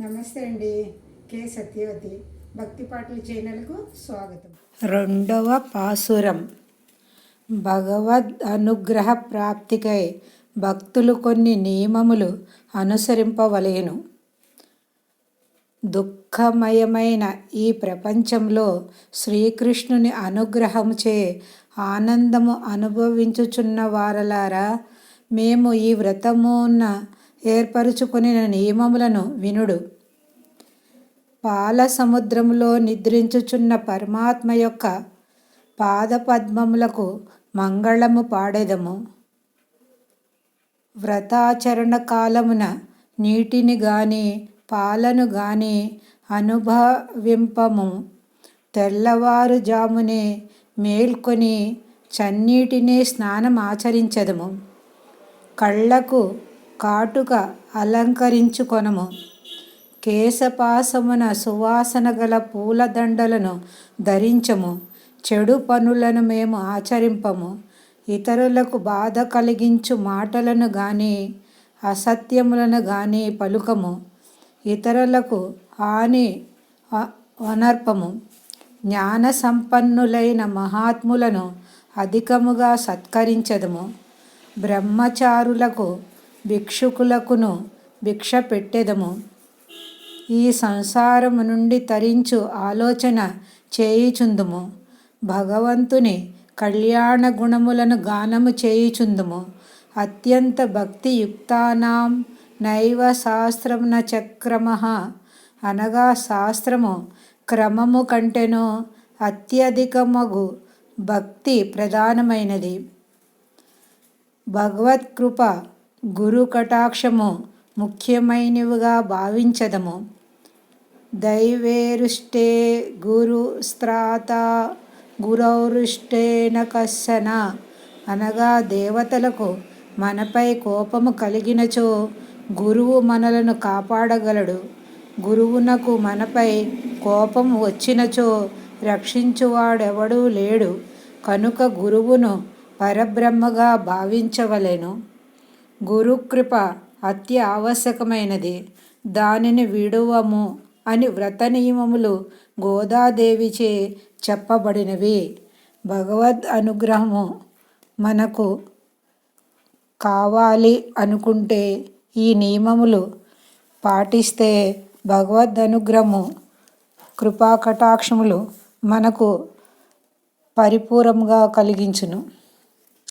నమస్తే అండి. కే సత్యవతి. భక్తి పాటల ఛానల్కు స్వాగతం. రెండవ పాసురం. భగవద్ అనుగ్రహ ప్రాప్తికై భక్తులు కొన్ని నియమములు అనుసరింపవలేను. దుఃఖమయమైన ఈ ప్రపంచంలో శ్రీకృష్ణుని అనుగ్రహముచే ఆనందము అనుభవించుచున్న వారలారా మేము ఈ వ్రతమున ఏర్పరుచుకుని నియమములను వినుడు. పాల సముద్రములో నిద్రించుచున్న పరమాత్మ యొక్క పాదపద్మములకు మంగళము పాడెదము. వ్రతాచరణ కాలమున నీటిని గాని పాలను గాని అనుభవింపము. తెల్లవారుజామునే మేల్కొని చన్నీటిని స్నానం ఆచరించదము కళ్ళకు కాటుక అలంకరించుకొనము. కేశపాసమున సువాసన గల పూలదండలను ధరించము. చెడు పనులను మేము ఆచరింపము. ఇతరులకు బాధ కలిగించు మాటలను కానీ అసత్యములను కానీ పలుకము. ఇతరులకు హాని అనర్పము. జ్ఞాన సంపన్నులైన మహాత్ములను అధికముగా సత్కరించదము. బ్రహ్మచారులకు భిక్షుకులకును భిక్ష పెట్టెదము. ఈ సంసారము నుండి తరించు ఆలోచన చేయుచుందుము. భగవంతుని కళ్యాణ గుణములను గానము చేయుచుందుము. అత్యంత భక్తియుక్తానాం నైవ శాస్త్రమున చక్రమ. అనగా శాస్త్రము క్రమము కంటేనో అత్యధికమగు భక్తి ప్రధానమైనది. భగవత్కృప గురు కటాక్షము ముఖ్యమైనవిగా భావించదము. దైవేరుష్టే గురు స్త్రాత గురౌరుష్టేన కస్సన అనగా దేవతలకు మనపై కోపము కలిగినచో గురువు మనలను కాపాడగలడు. గురువునకు మనపై కోపం వచ్చినచో రక్షించువాడెవడూ లేడు. కనుక గురువును పరబ్రహ్మగా భావించవలెను. గురుకృప అత్య ఆవశ్యకమైనది దానిని విడువము అని వ్రత నియమములు గోదాదేవిచే చెప్పబడినవి. భగవద్ అనుగ్రహము మనకు కావాలి అనుకుంటే ఈ నియమములు పాటిస్తే భగవద్ అనుగ్రహము కృపాకటాక్షములు మనకు పరిపూరంగా కలిగించును.